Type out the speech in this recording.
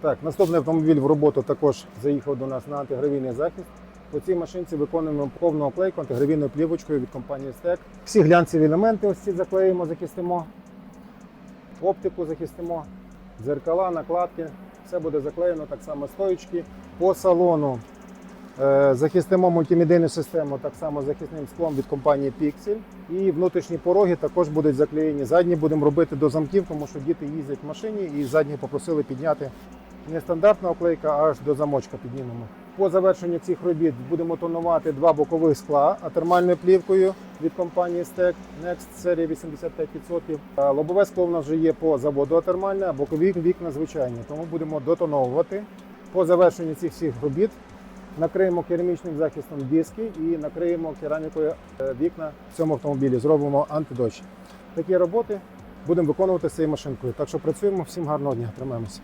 Так, наступний автомобіль в роботу також заїхав до нас на антигравійний захист. По цій машинці виконуємо повну оклейку антигравійною плівочкою від компанії Стек. Всі глянцеві елементи ось ці заклеїмо, захистимо, оптику захистимо, дзеркала, накладки. Все буде заклеєно, так само стоїчки. По салону е, захистимо мультимедійну систему так само захисним склом від компанії Pixel. І внутрішні пороги також будуть заклеєні. Задні будемо робити до замків, тому що діти їздять в машині і задні попросили підняти не стандартна оклейка, а аж до замочка піднімемо. По завершенню цих робіт будемо тонувати два бокових скла атермальною плівкою від компанії Stec Next серія 85%. Лобове скло в нас вже є по заводу атермальне, а бокові вікна звичайні, тому будемо дотоновувати. По завершенню цих всіх робіт накриємо керамічним захистом диски і накриємо керамікою е, вікна в цьому автомобілі. Зробимо антидощ. Такі роботи будемо виконувати з цією машинкою. Так що працюємо. Всім гарного дня. Тримаємося.